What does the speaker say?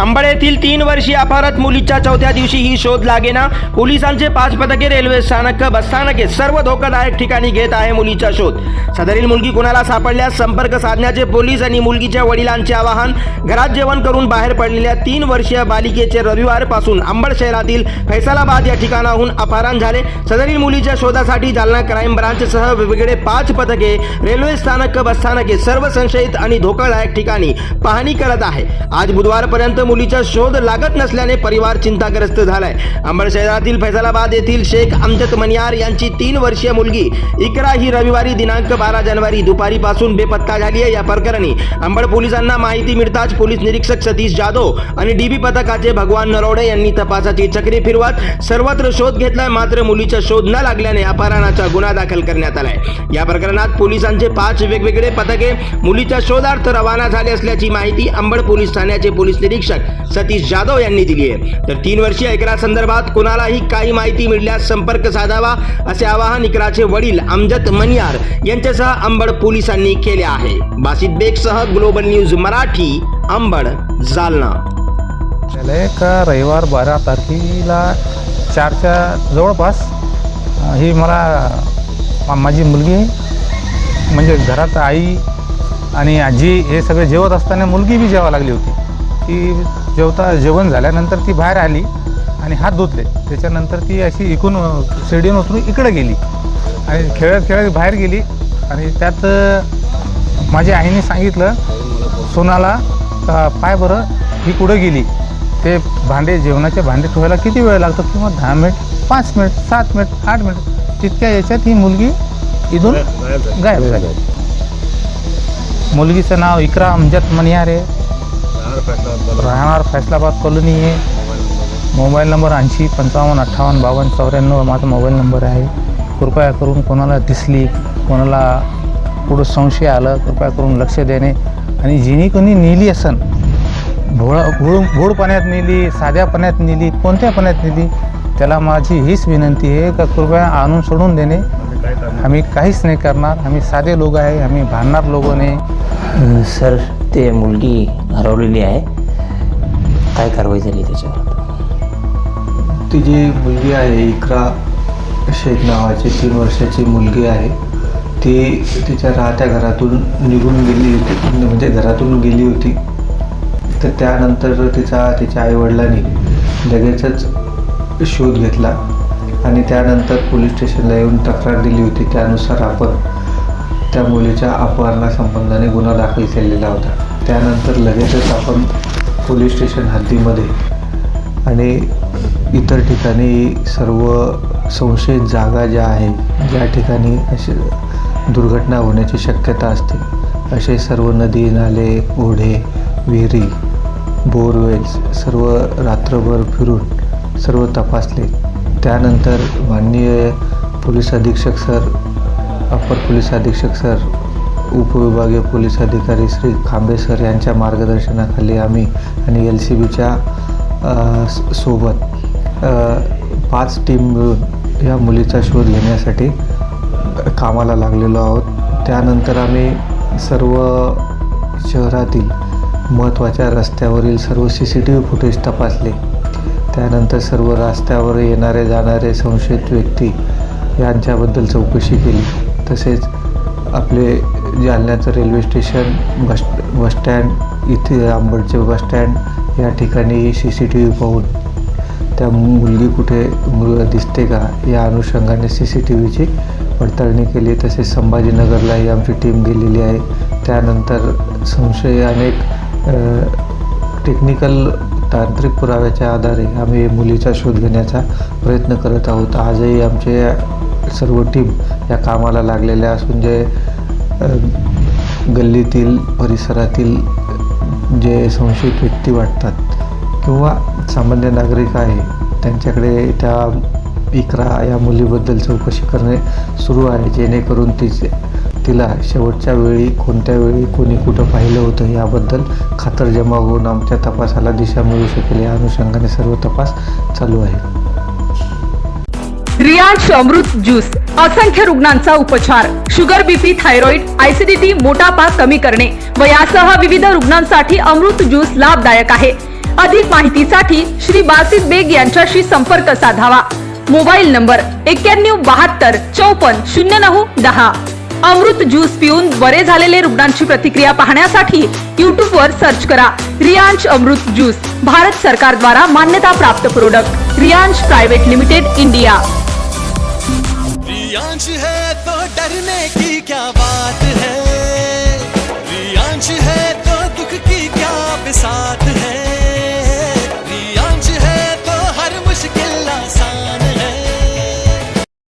अंबड येथील तीन वर्षीय अपहरत मुलीच्या चौथ्या दिवशी ही शोध लागेना. पोलिसांचे पाच पथके रेल्वे स्थानक बसस्थानके सर्व धोकादायक ठिकाणी घेत आहे मुलीचा शोध. सदरील मुलगी कुणाला सापडल्यास संपर्क साधण्याचे पोलीस आणि मुलगीच्या वडिलांचे आवाहन. घरात जेवण करून बाहेर पडलेल्या तीन वर्षीय बालिकेचे रविवारपासून अंबड शहरातील फैसलाबाद या ठिकाणाहून अपहरण झाले. सदरील मुलीच्या शोधासाठी जालना क्राईम ब्रांचसह वेगवेगळे पाच पथके रेल्वे स्थानक बसस्थानके सर्व संशयित आणि धोकादायक ठिकाणी पाहणी करत आहे. आज बुधवारपर्यंत मुलीचा शोध लागत नसल्याने परिवार चिंताग्रस्त झालाय. अंबड शहरातील फैसलाबाद येथील शेख अमजद मनियार यांची तीन वर्षीय मुलगी. इकरा ही रविवारी दिनांक बारा जानेवारी दुपारीपासून बेपत्ता झाली आहे या प्रकरणी. अंबड पोलिसांना माहिती मिळताच पोलीस निरीक्षक सतीश जाधव आणि डीबी पथकाचे भगवान नरवडे यांनी तपासाची चक्री फिरवत सर्वत्र शोध घेतलाय. मात्र मुलीचा शोध न लागल्याने अपहरणाचा गुन्हा दाखल करण्यात आलाय. या प्रकरणात पोलिसांचे पाच वेगवेगळे पथके मुलीच्या शोधार्थ रवाना झाले असल्याची माहिती अंबड पोलीस ठाण्याचे पोलीस निरीक्षक सतीश जाधव यांनी दिली आहे. तर तीन वर्षीय इकरा संदर्भात कोणालाही काही माहिती मिळाल्यास संपर्क साधावा असे आवाहन इकराचे वडील अमजद मनियार यांच्यासह अंबड पोलिसांनी केले आहे. बासित बेगसह ग्लोबल न्यूज मराठी अंबड जालना. का रविवार बारा तारखेला चारच्या जवळपास ही मला माझी मुलगी म्हणजे घरात आई आणि आजी हे सगळे जेवत असताना मुलगी बी जेवा लागली होती. ती जेवता जेवण झाल्यानंतर ती बाहेर आली आणि हात धुतले. त्याच्यानंतर ती अशी इकून शिडीन उतरून इकडे गेली. आणि खेळत खेळत बाहेर गेली. आणि त्यात माझ्या आईने सांगितलं सोनाला पाय बरं ही कुठं गेली? ते भांडे जेवणाचे भांडे ठेवायला किती वेळ लागतो? किंवा दहा मिनिट पाच मिनिट सात मिनिट आठ मिनिट? तितक्या याच्यात ही मुलगी इथून गायब झाली. मुलगीचं नाव इकरा अमजद मनियार राहणार फैसलाबाद कॉलनी. आहे. मोबाईल नंबर ऐंशी पंचावन्न अठ्ठावन्न बावन्न चौऱ्याण्णव माझा मोबाईल नंबर आहे. कृपया करून कोणाला दिसली कोणाला पुढं संशय आलं कृपया करून लक्ष देणे. आणि जिनी कोणी नेली असन भोळ भोळ भोळ पाण्यात नेली साध्या पाण्यात नेली कोणत्या पाण्यात नेली त्याला माझी हीच विनंती आहे का कृपया आणून सोडून देणे. आम्ही काहीच नाही करणार. आम्ही साधे लोक आहे आम्ही भांडणार लोक नाही. सर ते मुलगी हरवलेली आहे. काय कारवाई झाली त्याच्यावर? ती जी मुलगी आहे इकरा शेख नावाची तीन वर्षाची मुलगी आहे ती तिच्या राहत्या घरातून निघून गेली होती. म्हणजे घरातून गेली होती. तर त्यानंतर तिचा तिच्या आईवडिलांनी लगेचच शोध घेतला आणि त्यानंतर पोलीस स्टेशनला येऊन तक्रार दिली होती. त्यानुसार आपण त्या मुलीच्या अपहरणासंबंधाने गुन्हा दाखल केलेला होता. त्यानंतर लगेचच आपण पोलीस स्टेशन हद्दीमध्ये आणि इतर ठिकाणी सर्व संशयित जागा ज्या आहे ज्या ठिकाणी अशी दुर्घटना होण्याची शक्यता असते. असे सर्व नदी नाले ओढे विहिरी बोरवेल्स सर्व रात्रभर फिरून सर्व तपासले. त्यानंतर माननीय पोलीस अधीक्षक सर अप्पर पोलीस अधीक्षक सर उपविभागीय पोलीस अधिकारी श्री खांबे सर यांच्या मार्गदर्शनाखाली आम्ही आणि एल सी बीच्या सोबत पाच टीम मिळून या मुलीचा शोध घेण्यासाठी कामाला लागलेलो आहोत. त्यानंतर आम्ही सर्व शहरातील महत्त्वाच्या रस्त्यावरील सर्व C C T V footage तपासले. त्यानंतर सर्व रस्त्यावर येणारे जाणारे संशयित व्यक्ती यांच्याबद्दल चौकशी केली. तसेच आपले जालन्याचं railway station bus bus stand इथे आंबडचे बसस्टँड या ठिकाणी सी सी टी व्ही पाहून त्या मुलगी कुठे दिसते का या अनुषंगाने सी सी टी व्हीची पडताळणी केली. तसेच संभाजीनगरलाही आमची टीम गेलेली आहे. त्यानंतर संशय अनेक टेक्निकल तांत्रिक पुराव्याच्या आधारे आम्ही मुलीचा शोध घेण्याचा प्रयत्न करत आहोत. आजही आमचे सर्व टीम या कामाला लागलेल्या असून जे गल्लीतील परिसरातील जे संशयित व्यक्ती वाटतात किंवा सामान्य नागरिक आहे त्यांच्याकडे त्या इकरा या मुलीबद्दल चौकशी करणे सुरू आहे जेणेकरून तिचे तिला शेवटच्या वेळी कोणत्या वेळी कोणी कुठं पाहिलं होतं याबद्दल खातरजमा होऊन आमच्या तपासाला दिशा मिळू शकेल या अनुषंगाने सर्व तपास चालू आहे. रियाज अमृत ज्यूस. असंख्य रुग्णांचा उपचार. शुगर बीपी थायरॉइड आयसिडिटी मोटापा कमी करणे व यासह विविध रुग्णांसाठी अमृत ज्यूस लाभदायक आहे. अधिक माहितीसाठी श्री बासित बेग यांच्याशी संपर्क साधावा. मोबाईल नंबर एक्क्याण्णव बहात्तर चौपन्न शून्य नऊ दहा. अमृत ज्यूस पिऊन बरे झालेले रुग्णांची प्रतिक्रिया पाहण्यासाठी युट्यूब वर सर्च करा. रियांश अमृत ज्यूस. भारत सरकारद्वारा मान्यता प्राप्त product Riyansh private limited India. Riyansh है तो डरने की क्या बात है? रियांश है तो दुख की क्या बिसात